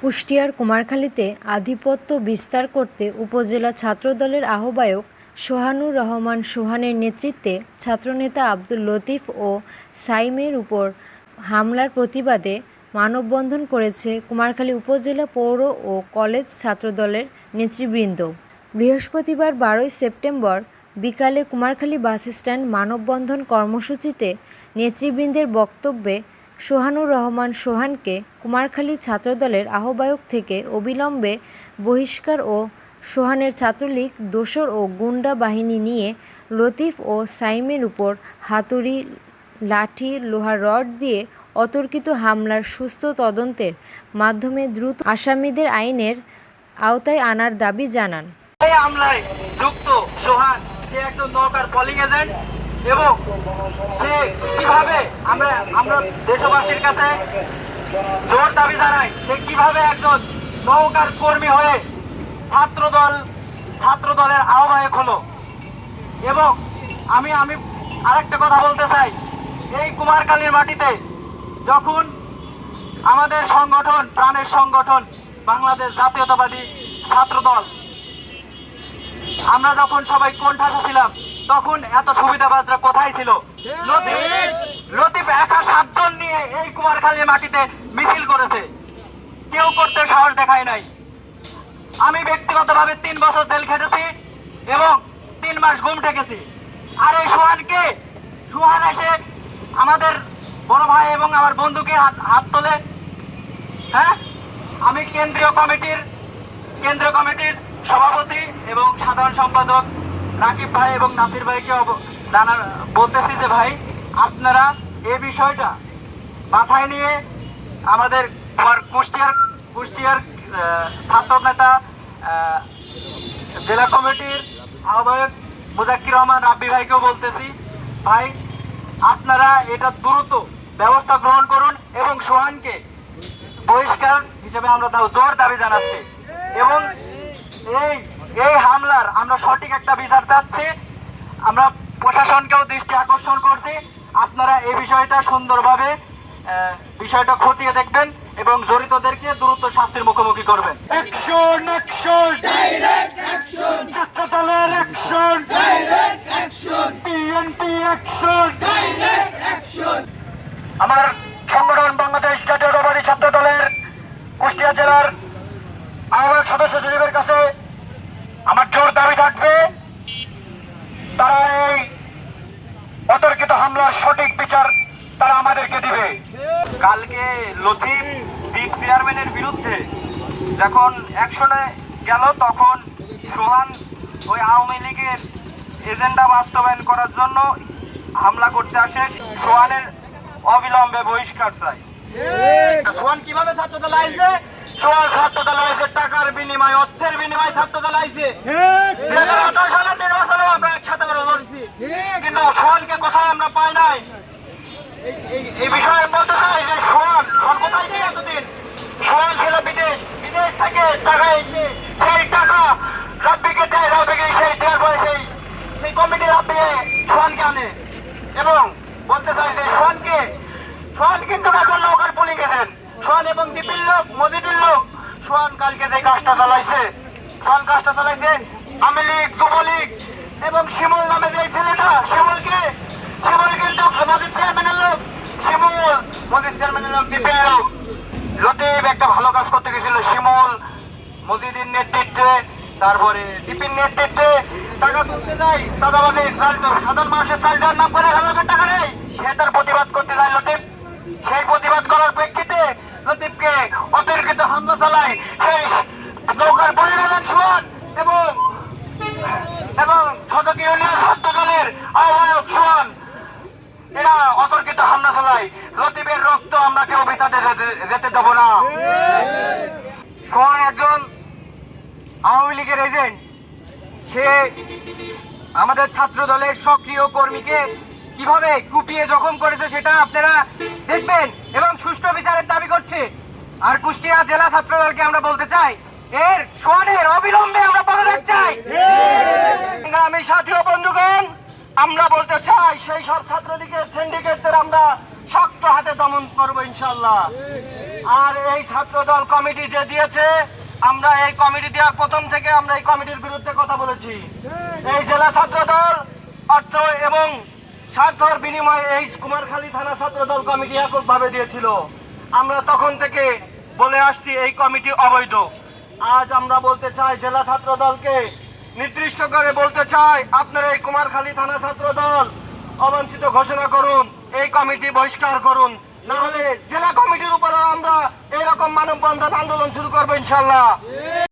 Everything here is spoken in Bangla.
কুষ্টিয়ার কুমারখালীতে আধিপত্য বিস্তার করতে উপজেলা ছাত্রদলের আহ্বায়ক সোহানুর রহমান সোহানের নেতৃত্বে ছাত্রনেতা আব্দুল লতিফ ও সাইমের উপর হামলার প্রতিবাদে মানববন্ধন করেছে কুমারখালী উপজেলা পৌর ও কলেজ ছাত্রদলের নেতৃবৃন্দ। বৃহস্পতিবার বারোই সেপ্টেম্বর বিকালে কুমারখালী বাসস্ট্যান্ড মানববন্ধন কর্মসূচিতে নেতৃবৃন্দের বক্তব্যে সোহানুর রহমান সোহানকে কুমারখালী ছাত্রদলের আহ্বায়ক থেকে অবিলম্বে বহিষ্কার ও সোহানের ছাত্রলীগ, দোসর ও গুন্ডা বাহিনী নিয়ে লতিফ ও সাইমের উপর হাতুড়ি, লাঠি, লোহার রড দিয়ে অতর্কিত হামলার সুস্থ তদন্তের মাধ্যমে দ্রুত আসামিদের আইনের আওতায় আনার দাবি জানান। হামলায় যুক্ত সোহান সে একজন নৌকার এজেন্ট এবং সে কীভাবে আমরা আমরা দেশবাসীর কাছে জোর দাবি জানাই, সে কীভাবে একজন নৌকার কর্মী হয়ে ছাত্রদল, ছাত্রদলের আহ্বায়ক হলো। এবং আমি আমি আরেকটা কথা বলতে চাই। এই কুমারকালীর মাটিতে যখন আমাদের সংগঠন, প্রাণের সংগঠন, বাংলাদেশ জাতীয়তাবাদী ছাত্রদল, আমরা যখন সবাই কোণঠাসা ছিলাম তখন এত সুবিধাবাজরা কোথায় ছিল? লতিফ একা সাতজন নিয়ে এই কুমারখালীর মাটিতে মিছিল করেছে। কেউ করতে সাহস দেখায় নাই। আমি ব্যক্তিগতভাবে তিন বছর জেল খেটেছি এবং তিন মাস ঘুম ঠেকেছি। আর এই সোহানকে সোহান এসে আমাদের বড় ভাই এবং আমার বন্ধুকে হাত হাত তোলে। হ্যাঁ? আমি কেন্দ্রীয় কমিটির কেন্দ্রীয় কমিটির সভাপতি এবং সাধারণ সম্পাদক রাকিব ভাই এবং নাসির ভাইকে জানার বলতেছি যে ভাই, আপনারা এ বিষয়টা মাথায় নিয়ে আমাদের কুষ্টিয়ার কুষ্টিয়ার ছাত্র নেতা জেলা কমিটির আহ্বায়ক মুজাক্কির রহমান রাব্বি ভাইকেও বলতেছি, ভাই, আপনারা এটা দ্রুত ব্যবস্থা গ্রহণ করুন এবং সোহানকে বহিষ্কার হিসেবে আমরা তাও জোর দাবি জানাচ্ছি। এবং এই এই হামলার আমরা সঠিক একটা বিচার চাচ্ছি আমরা প্রশাসনকেও দৃষ্টি আকর্ষণ করছি আপনারা এই বিষয়টা সুন্দরভাবে বিষয়টা খতিয়ে দেখবেন এবং জড়িতদেরকে দ্রুত শাস্তির মুখোমুখি করবেন অ্যাকশন অ্যাকশন! ছাত্রদলের অ্যাকশন! BNP action! আমার সংগঠন বাংলাদেশ জাতীয়তাবাদী ছাত্র দলের কুষ্টিয়া জেলার আহ্বায়ক সদস্য সচিবের কাছে আমার জোর দাবি থাকবে তারা এই অতর্কিত হামলার সঠিক বিচার তারা আমাদেরকে দিবে কালকে লতিফ দ্বীপ চেয়ারম্যানের বিরুদ্ধে যখন অ্যাকশনে গেল তখন সোহান ওই আওয়ামী লীগের এজেন্ডা বাস্তবায়ন করার জন্য হামলা করতে আসে। সোহানের অবিলম্বে বহিষ্কার চাই। সোহান কীভাবে ছাত্রদল আইছে? সোহান ছাত্রদল আইছে টাকার বিনিময় অর্থের বিনিময় ছাত্রদল আইছে। দুই হাজার আঠারো সালে নির্বাচনে আমরা একসাথে লড়ছি। কিন্তু সোহানকে কোথায় আমরা পাই নাই। এই- বিষয়ে বলতে চাই যে সোহান সোহান কোথায় ছিল এতদিন? সোহান ছিল বিদেশ বিদেশ থেকে টাকা এসে সেই টাকা রাব্বিকে দেয়, রাব্বিকে সেই দেওয়ার পরে সেই কমিটি রাব্বিকে সোহানকে আনে। এবং বলতে চাই যে সোহানকে, সোহান কিন্তু এখন নৌকার পুলিং গেছেন সোহান এবং দীপির লোক, মসজিদের লোক, সোহান কালকে যে কাজটা চালাইছে, সোহান কাজটা চালাইছে আমি লীগ, যুবলীগ এবং শিমুল নামে যে ছেলেটা, শিমুলকে শিমুল কিন্তু মসজিদ চেয়ারম্যানের লোক শিমুল মসজিদ চেয়ারম্যানের লোক দীপের লোক। লতিফ একটা ভালো কাজ করতে গেছিল, শিমুল মসজিদের নেতৃত্বে, তারপরে দীপের নেতৃত্বে। টাকা তুলতে যায় দাদাবাদে সাধারণ মানুষের চাল দেওয়ার নাম করে হাজার টাকা নেই, সে তার প্রতিবাদ করতে যায় লতিফ। সেই প্রতিবাদ করার প্রেক্ষিতে লতিফকে অতিরিক্ত হামলা চালায় সেই নৌকার পরিবেদন সুয়ান এবং এবং সদক ইউনিয়ন ছাত্র দলের আহ্বায়ক সুয়ান এরা অতর্কিত হামলা চালায় লতিফের রক্ত আমরা কেউ বেতাতে যেতে দেবো না। সোহান একজন আওয়ামী লীগের এজেন্ট সে আমাদের ছাত্র দলের সক্রিয় কর্মীকে কীভাবে কুপিয়ে জখম করেছে সেটা আপনারা দেখবেন এবং সুষ্ঠু বিচারের দাবি করছে। আর কুষ্টিয়া জেলা ছাত্র দলকে আমরা বলতে চাই, এর সোয়ানের অবিলম্বে আমরা পদত্যাগ চাই। আমি সাথী বন্ধুগণ, আমরা বলতে চাই, সেই সব ছাত্রলীগের সিন্ডিকেটদের আমরা শক্ত হাতে দমন করব ইনশাল্লাহ আর এই ছাত্র দল কমিটি যে দিয়েছে, আমরা এই কমিটি দেওয়ার প্রথম থেকে আমরা এই কমিটির বিরুদ্ধে কথা বলেছি। এই জেলা ছাত্র দল অর্থ এবং স্বার্থর বিনিময়ে এই কুমারখালী থানা ছাত্র দল কমিটি এককভাবে দিয়েছিল। আমরা তখন থেকে বলে আসছি এই কমিটি অবৈধ। আজ আমরা বলতে চাই, জেলা ছাত্র দলকে নির্দিষ্ট করে বলতে চাই, আপনারা এই কুমারখালী থানা ছাত্র দল অবাঞ্ছিত ঘোষণা করুন। এই কমিটি বহিষ্কার করুন। নাহলে জেলা কমিটির উপরে আমরা এরকম মানববন্ধন আন্দোলন শুরু করব ইনশাল্লাহ।